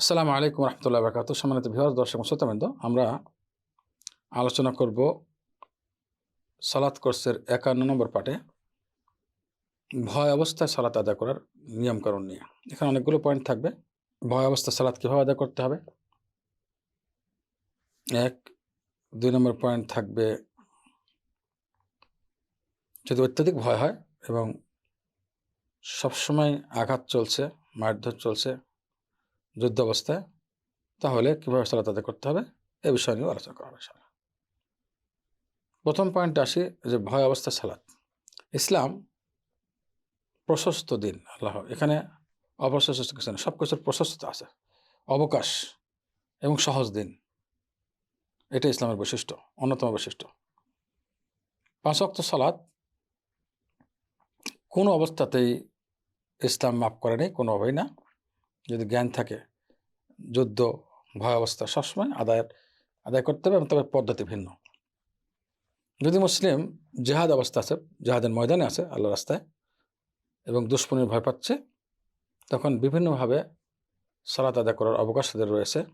আসসালামু আলাইকুম রহমতুল্লাহ বরকাত সম্মানিত ভিওয়ার দর্শক শ্রোতাবৃন্দ, আমরা আলোচনা করব সালাত কোর্সের একান্ন নম্বর পাঠে ভয় অবস্থায় সালাত আদায় করার নিয়মকানুন নিয়ে। এখানে অনেকগুলো পয়েন্ট থাকবে। ভয় অবস্থায় সালাত কীভাবে আদায় করতে হবে? এক, দুই নম্বর পয়েন্ট থাকবে যদি অত্যাধিক ভয় হয় এবং সবসময় আঘাত চলছে, মারধর চলছে যুদ্ধ অবস্থায় তাহলে কীভাবে সালাত আদায় করতে হবে, এ বিষয় নিয়েও আলোচনা করা হবে। প্রথম পয়েন্ট আসি যে ভয় অবস্থা সালাত। ইসলাম প্রশস্ত দিন, আল্লাহ, এখানে অপ্রশস্ত কিছু সব কিছুর প্রশস্ততা আছে। অবকাশ এবং সহজ দিন, এটা ইসলামের বৈশিষ্ট্য, অন্যতম বৈশিষ্ট্য। পাঁচ অক্ত সালাত কোনো অবস্থাতেই ইসলাম মাফ করেনি কোনোভাবেই না। যদি জ্ঞান থাকে যুদ্ধ ভয় অবস্থা সবসময় আদায়ের, আদায় করতে হবে তবে পদ্ধতি ভিন্ন। যদি মুসলিম জেহাদ অবস্থা আছে, জেহাদের ময়দানে আছে আল্লাহ রাস্তায় এবং দুশ্মনের ভয় পাচ্ছে, তখন বিভিন্নভাবে সালাত আদায় করার অবকাশ তাদের রয়েছে।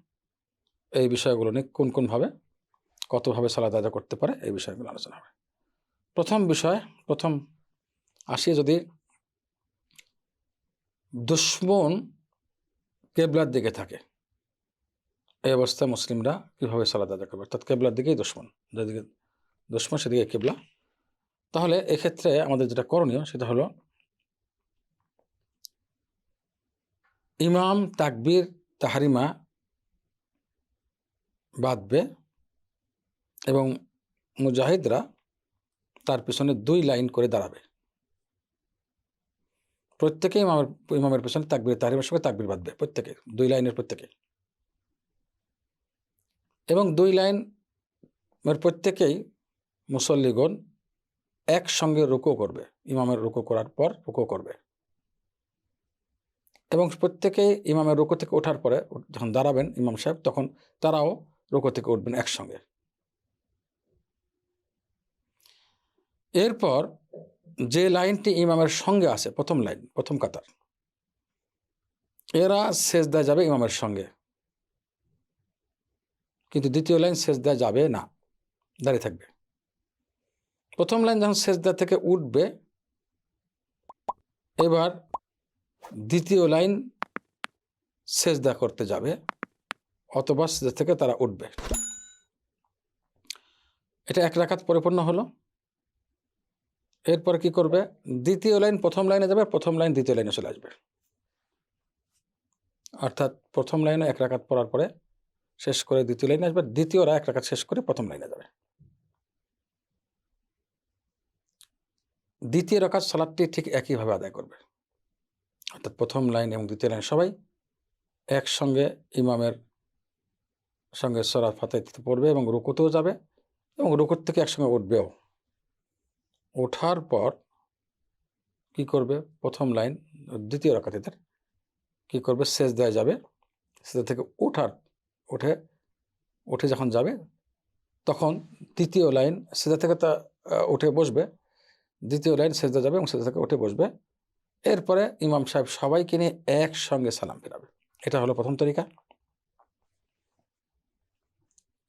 এই বিষয়গুলো নিয়ে কোন কোনভাবে কতভাবে সালাত আদায় করতে পারে, এই বিষয়গুলো আলোচনা হবে। প্রথম বিষয়, প্রথম আসিয়ে যদি দুশ্মন কেবলার দিকে থাকে। এই অবস্থায় মুসলিমরা কীভাবে সালাদ আদায় করবে? অর্থাৎ কেবলার দিকেই দুশ্মন। যেদিকে দুশ্মন, সেদিকে কেবলা। তাহলে এক্ষেত্রে আমাদের যেটা করণীয়, সেটা হলো ইমাম, তাকবীর, তাহারিমা বাঁধবে এবং মুজাহিদরা তার পিছনে দুই লাইন করে দাঁড়াবে। প্রত্যেকেই ইমামের ইমামের পেছনে তাকবির, তাহরিমের সঙ্গে তাকবির বাঁধবে প্রত্যেকে দুই লাইনের প্রত্যেকে এবং দুই লাইনের প্রত্যেকেই মুসল্লিগণ একসঙ্গে রুকো করবে। ইমামের রুকো করার পর রুকো করবে। এবং প্রত্যেকেই ইমামের রুকো থেকে ওঠার পরে যখন দাঁড়াবেন ইমাম সাহেব, তখন তারাও রুকো থেকে উঠবেন একসঙ্গে। এরপর যে লাইনটি ইমামের সঙ্গে আছে, প্রথম লাইন, প্রথম কাতার, এরা শেষ সেজদা যাবে ইমামের সঙ্গে। কিন্তু দ্বিতীয় লাইন সেজদা যাবে না, দাঁড়িয়ে থাকবে। প্রথম লাইন যখন সেজদা থেকে উঠবে, এবার দ্বিতীয় লাইন সেজদা করতে যাবে, অথবা সেজদা থেকে তারা উঠবে। এটা এক রাখাত পরিপূর্ণ হলো। এরপর কি করবে? দ্বিতীয় লাইন প্রথম লাইনে যাবে, প্রথম লাইন দ্বিতীয় লাইনে চলে আসবে। অর্থাৎ প্রথম লাইনে এক রাকাত পড়ার পরে শেষ করে দ্বিতীয় লাইনে আসবে। দ্বিতীয়রা এক রাকাত শেষ করে প্রথম লাইনে যাবে। দ্বিতীয় রাকাত সালাদটি ঠিক একইভাবে আদায় করবে। অর্থাৎ প্রথম লাইন এবং দ্বিতীয় লাইন সবাই একসঙ্গে ইমামের সঙ্গে সরাত ফাতে পড়বে এবং রুকুতেও যাবে এবং রুকুর থেকে একসঙ্গে উঠবেও। ওঠার পর কি করবে? প্রথম লাইন, দ্বিতীয় রাকাতিদের কী করবে? শেষ দেওয়া যাবে। সেটা থেকে ওঠার উঠে উঠে যখন যাবে, তখন তৃতীয় লাইন সেটা থেকে তা উঠে বসবে। দ্বিতীয় লাইন সেজদা যাবে এবং সেজদা থেকে উঠে বসবে। এরপরে ইমাম সাহেব সবাইকে নিয়ে একসঙ্গে সালাম ফেরাবে। এটা হলো প্রথম তরিকা।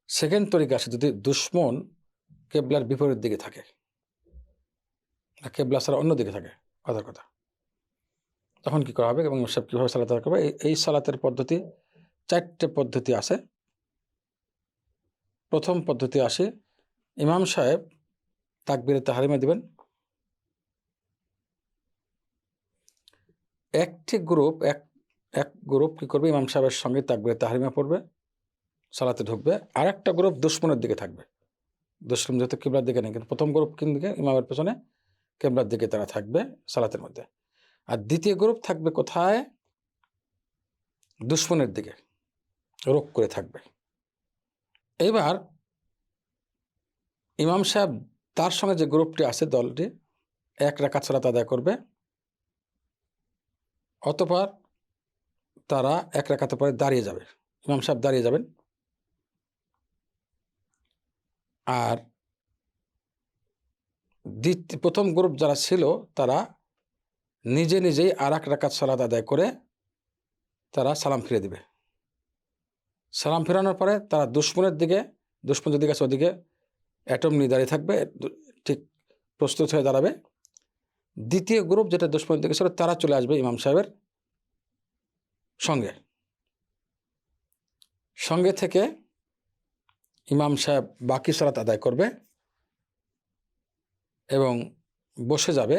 সেকেন্ড তরিকা আছে যদি দুশ্মন কেবলার বিপরীত দিকে থাকে আর কেবলা ছাড়া অন্যদিকে থাকে, কথার কথা, তখন কি করা হবে এবং সব কীভাবে সালাত আদায় করবে? এই সালাতের পদ্ধতি চারটে পদ্ধতি আছে। প্রথম পদ্ধতি আসে, ইমাম সাহেব তাকবিরে তাহারিমা দিবেন। একটি গ্রুপ, এক এক গ্রুপ কি করবে? ইমাম সাহেবের সঙ্গে তাকবিরে তাহারিমা পড়বে, সালাতে ঢুকবে। আর একটা গ্রুপ দুশ্মনের দিকে থাকবে। দুশ্মন যেহেতু কিবলার দিকে নেই, কিন্তু প্রথম গ্রুপ দিকে? ইমামের পেছনে কেবলার দিকে তারা থাকবে সালাতের মধ্যে। আর দ্বিতীয় গ্রুপ থাকবে কোথায়? দুশ্মনের দিকে। রোগ করে থাকবে। এবার ইমাম সাহেব তার সঙ্গে যে গ্রুপটি আছে দলটি, এক রাকাত সালাত আদায় করবে। অতপর তারা এক রাকাতে পরে দাঁড়িয়ে যাবে। ইমাম সাহেব দাঁড়িয়ে যাবেন। আর দ্বিতীয় প্রথম গ্রুপ যারা ছিল তারা নিজে নিজেই আর এক রাকাত সালাদ আদায় করে তারা সালাম ফিরে দিবে। সালাম ফেরানোর পরে তারা দুশ্মনের দিকে দুশ্মন যদি গেছে ওদিকে অ্যাটম নিয়ে দাঁড়িয়ে থাকবে, ঠিক প্রস্তুত হয়ে দাঁড়াবে। দ্বিতীয় গ্রুপ যেটা দুশ্মনের দিকে ছিল তারা চলে আসবে ইমাম সাহেবের সঙ্গে। সঙ্গে থেকে ইমাম সাহেব বাকি সালাত আদায় করবে এবং বসে যাবে।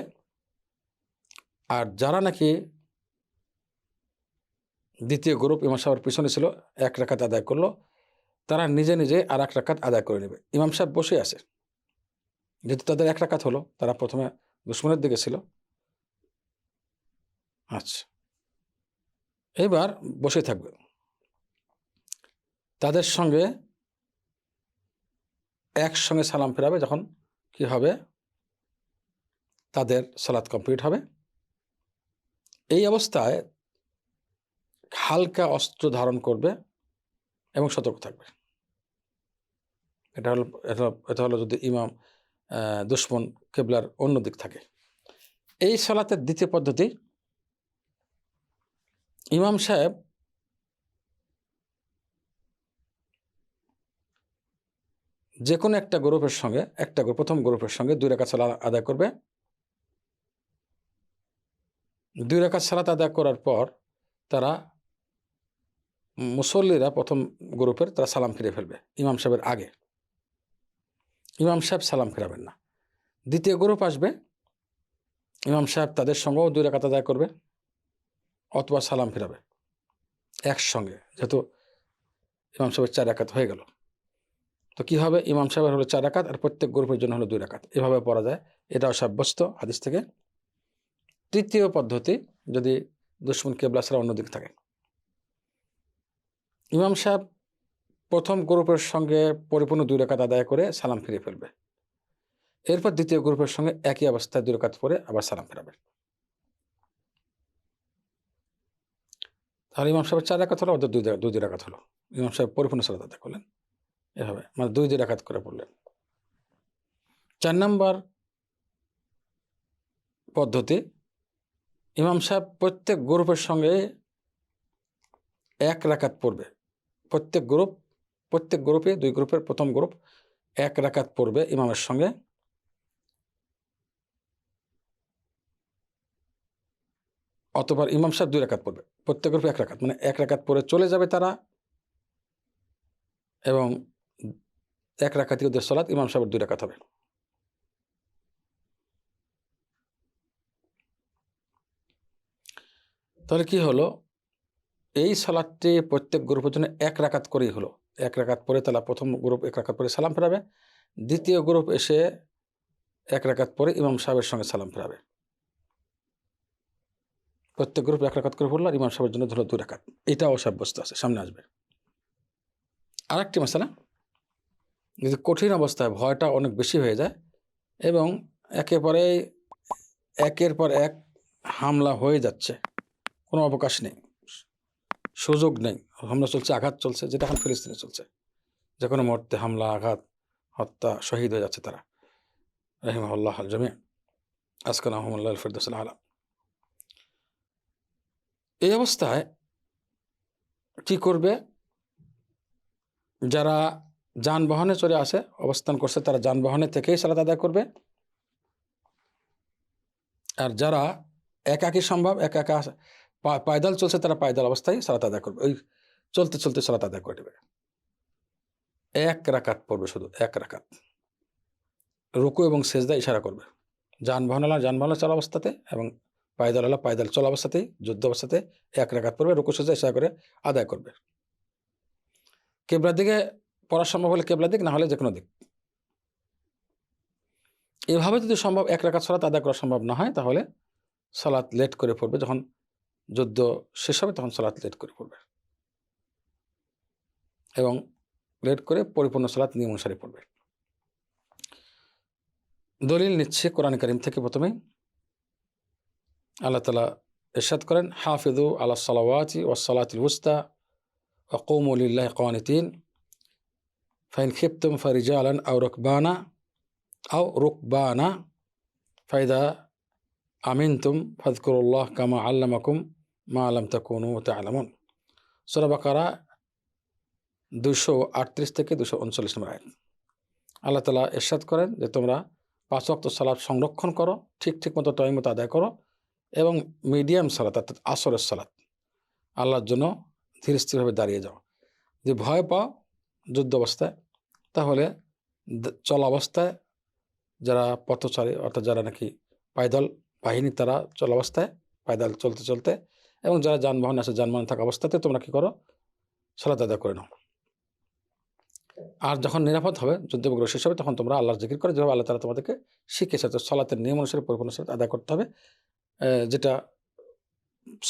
আর যারা নাকি দ্বিতীয় গ্রুপ ইমাম সাহেবের পিছনে ছিল, এক রাকাত আদায় করল। তারা নিজে নিজে আর এক রাকাত আদায় করে নেবে। ইমাম সাহেব বসে আছে। যেহেতু তাদের এক রাকাত হলো, তারা প্রথমে দুশ্মনের দিকে ছিল। আচ্ছা। এবার বসে থাকবে। তাদের সঙ্গে একসঙ্গে সালাম ফেরাবে যখন কি হবে? তাদের সালাত কমপ্লিট হবে। এই অবস্থায় হালকা অস্ত্র ধারণ করবে এবং সতর্ক থাকবে। এটা হলো, এটা এটা হলো যদি ইমাম দুশ্মন কেবলার অন্য দিক থাকে। এই সালাতের দ্বিতীয় পদ্ধতি, ইমাম সাহেব যে কোনো একটা গ্রুপের সঙ্গে, একটা প্রথম গ্রুপের সঙ্গে দুই রেখা সালাত আদায় করবে। দুই রেখা সালাত আদায় করার পর তারা মুসল্লিরা প্রথম গ্রুপের তারা সালাম ফিরে ফেলবে, ইমাম সাহেবের আগে। ইমাম সাহেব সালাম ফেরাবেন না। দ্বিতীয় গ্রুপ আসবে, ইমাম সাহেব তাদের সঙ্গেও দুই রেখাত আদায় করবে, অথবা সালাম ফেরাবে, একসঙ্গে। যেহেতু ইমাম সাহেবের চার একাত হয়ে গেল। তো কি হবে? ইমাম সাহেবের হলো চার একাত আর প্রত্যেক গ্রুপের জন্য হলো দুই রাকাত এভাবে পড়া যায়। এটাও সাব্যস্ত হাদিস থেকে। তৃতীয় পদ্ধতি, যদি দুশ্মন কেবলা ছাড়া অন্যদিক থাকে। ইমাম সাহেব প্রথম গ্রুপের সঙ্গে পরিপূর্ণ দুই রেখাত আদায় করে সালাম ফিরে ফেলবে। এরপর দ্বিতীয় গ্রুপের সঙ্গে একই অবস্থায় দুই রেখাত পরে আবার সালাম ফেরাবে। তাহলে ইমাম সাহেব চার রাকাত হলো ওদের দুই দুই দুই রাকাত হলো। ইমাম সাহেব পরিপূর্ণ সালাত আদায় করলেন। এভাবে মানে দুই দুই রাকাত করে পড়লেন। চার নম্বর পদ্ধতি, ইমাম সাহেব প্রত্যেক গ্রুপের সঙ্গে এক রাকাত পড়বে। প্রত্যেক গ্রুপ প্রত্যেক গ্রুপে দুই গ্রুপের প্রথম গ্রুপ এক রাকাত পড়বে ইমামের সঙ্গে। অতবার ইমাম সাহেব দুই রাকাত পড়বে। প্রত্যেক গ্রুপে এক রাকাত মানে এক রাকাত পরে চলে যাবে তারা এবং এক রাকাতি ওদের সলাৎ ইমাম সাহেবের দুই রাকাত হবে। তাহলে কি হলো? এই সালাদটি প্রত্যেক গ্রুপের জন্য এক রাকাত করেই হলো। এক রাকাত পরে তারা প্রথম গ্রুপ এক রাকাত পরে সালাম ফেরাবে। দ্বিতীয় গ্রুপ এসে এক রাকাত পরে ইমাম সাহেবের সঙ্গে সালাম ফেরাবে। প্রত্যেক গ্রুপ এক রাকাত করে পড়ল আর ইমাম সাহেবের জন্য ধরো দুই রাকাত। এটাও সাব্যস্ত আছে, সামনে আসবে। আরেকটি মশালা, যদি কঠিন অবস্থায় ভয়টা অনেক বেশি হয়ে যায় এবং একেবারে একের পর এক হামলা হয়ে যাচ্ছে, কোনো অবকাশ নেই। সুযোগ নেই। হামলা চলছে, আঘাত চলছে, যেটা এখন ফিলিস্তিনে চলছে। যে কোনো মুহূর্তে হামলা, আঘাত, হত্যা, শহীদ হয়ে যাচ্ছে তারা। রহিমাল্লাহ আল জমি আসকান আহমুল্লাহ ফিরদৌস আলম এই অবস্থায় কি করবে? যারা যানবাহনে চলে আসে, অবস্থান করছে, তারা যানবাহনে থেকেই সালাত আদায় করবে। আর যারা একাকি সম্ভব, একা একা পায়দাল চলছে তারা পায়দাল অবস্থায় সালাত আদায় করবে। ওই চলতে চলতে সালাত আদায় করে দেবে এক রাকাত পড়বে শুধু, এক রাকাত। রুকু এবং সেজদা ইশারা করবে। যানবাহন আলা যানবাহন চলা অবস্থাতে এবং পায়দাল আলা পায়দাল চলা অবস্থাতেই, যুদ্ধ অবস্থাতে এক রাকাত পড়বে, রুকু, সেজদা ইশারা করে আদায় করবে। কেবলার দিকে পড়া সম্ভব হলে কেবলার দিক, না হলে যে কোনো দিক। এভাবে যদি সম্ভব এক রাকাত সালাত আদায় করা সম্ভব না হয়, তাহলে সালাত লেট করে পড়বে। যখন যুদ্ধ শেষ হবে, তখন সালাত লেট করে পড়বে। এবং লেট করে পরিপূর্ণ সালাত নিয়ম অনুসারে পড়বে। দলিল নিচ্ছে কোরআন করিম থেকে প্রথমে আল্লাহ তালা এরশাদ করেন হাফিদু আল্লাহ সালাওয়াতি ওয়াসালাতিল উস্তা ওকৌমুলিল্লাহ কওয়ানিতিন ফাইন খিপ্তুম ফারিজা আলান আউ রকবানা আউ রুকবানা। ফাইদা আমিনতুম ফাজকুরুল্লাহ কামা আল্লামাকুম মা আলাম তাকুনু তা আলামুন সোরা দুশো আটত্রিশ থেকে দুশো উনচল্লিশ নম্বর আয়াত। আল্লাহ তালা এরশাদ করেন যে তোমরা পাঁচ অক্ত সালাদ সংরক্ষণ করো, ঠিক ঠিক মতো টাইম মতো আদায় করো এবং মিডিয়াম সালাদ অর্থাৎ আসরের সালাদ আল্লাহর জন্য ধীরস্থিরভাবে দাঁড়িয়ে যাও। যে ভয় পাও যুদ্ধ অবস্থায়, তাহলে চলা অবস্থায় যারা পথচারী অর্থাৎ যারা নাকি পায়দল বাহিনী তারা চলা অবস্থায়, পায়দল চলতে চলতে এবং যারা যানবাহন আছে, যানবাহন থাকা অবস্থাতে তোমরা কি করো? সালাত আদায় করে নাও। আর যখন নিরাপদ হবে, যুদ্ধ বিগ্রহ শেষ হবে, তখন তোমরা আল্লাহর জিকির করে, যেভাবে আল্লাহ তালা তোমাদেরকে শিখিয়েছে, তো সলাতের নিয়ম অনুসারে, পরিপূর্ণ সালাত আদায় করতে হবে যেটা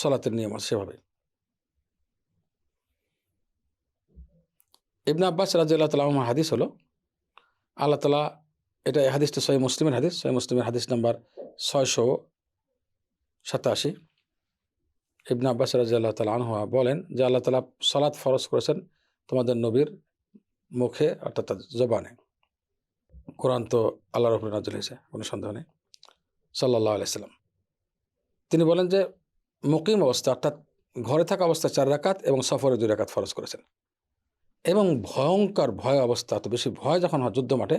সলাতের নিয়ম আছে সেভাবে। ইবনে আব্বাস রাজি আল্লাহ তালা হাদিস হলো, আল্লাহ তালা এটা হাদিসটা সহি মুসলিমের হাদিস সহি মুসলিমের হাদিস নাম্বার ছয়শো সাতাশি। ইবনে আব্বাস রাজি আল্লাহ তালা আনহুয়া বলেন যে আল্লাহ তালা সালাত ফরজ করেছেন তোমাদের নবীর মুখে, অর্থাৎ তার জবানে। কোরআন তো আল্লাহর উপরে নাজল হয়েছে, কোনো সন্দেহ নেই। সাল্লাহ আলাইসাল্লাম তিনি বলেন যে মুকিম অবস্থা, অর্থাৎ ঘরে থাকা অবস্থায় চার রাকাত এবং সফরে দুই রাকাত ফরজ করেছেন। এবং ভয়ঙ্কর ভয় অবস্থা তো বেশি ভয় যখন হয় যুদ্ধ মাঠে,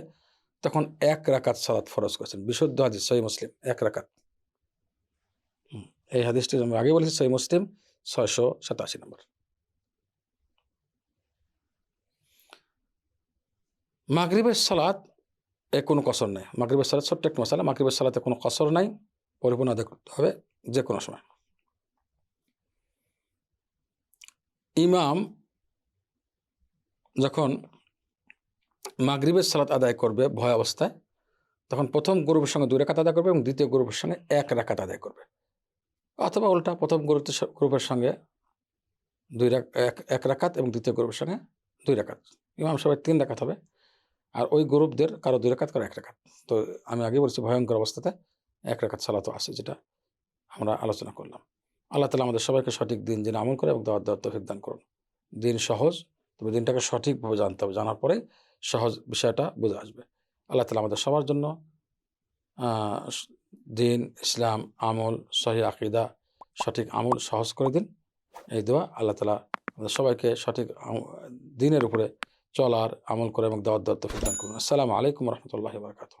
তখন এক রাকাত সালাত ফরজ করেছেন। বিশুদ্ধ হাদিস সহি মুসলিম, এক রাকাত। এই হাদিসটি আমি আগে বলেছি সহি মুসলিম, ছয়শো সাতাশি নম্বর। মাগরিবের সালাত এ কোনো কসর নেই। মাগরিবের সালাত ছোট্ট একটা মশালা। মাগরিবের সালাতে কোনো কসর নাই, পরিপূর্ণ আদায় করতে হবে যে কোনো সময়। ইমাম যখন মাগরিবের সালাত আদায় করবে ভয় অবস্থায়, তখন প্রথম গ্রুপের সঙ্গে দুই রাকাত আদায় করবে এবং দ্বিতীয় গ্রুপের সঙ্গে এক রাকাত আদায় করবে। অথবা উল্টা প্রথম গ্রুপের স- গ্রুপের সঙ্গে দুই এক এক এবং দ্বিতীয় গ্রুপের সঙ্গে দুই রাকাত। ইমাম সবাই তিন রাকাত হবে আর ওই গ্রুপদের কারও দুই রাকাত, কারও এক রাকাত। তো আমি আগে বলছি ভয়ঙ্কর অবস্থাতে এক রাকাত সালাতও আছে যেটা আমরা আলোচনা করলাম। আল্লাহ তালা আমাদের সবাইকে সঠিক দিন জেনে আমল করে এবং দাওয়াত দেওয়ার তৌফিক দান করুন। দিন সহজ, তবে দিনটাকে সঠিকভাবে জানতে হবে। জানার পরে সহজ বিষয়টা বুঝে আসবে। আল্লাহ তালা আমাদের সবার জন্য দিন, ইসলাম, আমল, সহি আকিদা, সঠিক আমল সহজ করে দিন। এই দোয়া আল্লাহ তালা আমাদের সবাইকে সঠিক দিনের উপরে চলার আমল করে এবং দাওয়াত দত্ত প্রদান দান করুন। আসসালামু আলাইকুম রহমতুল্লাহ বারকাতুহ।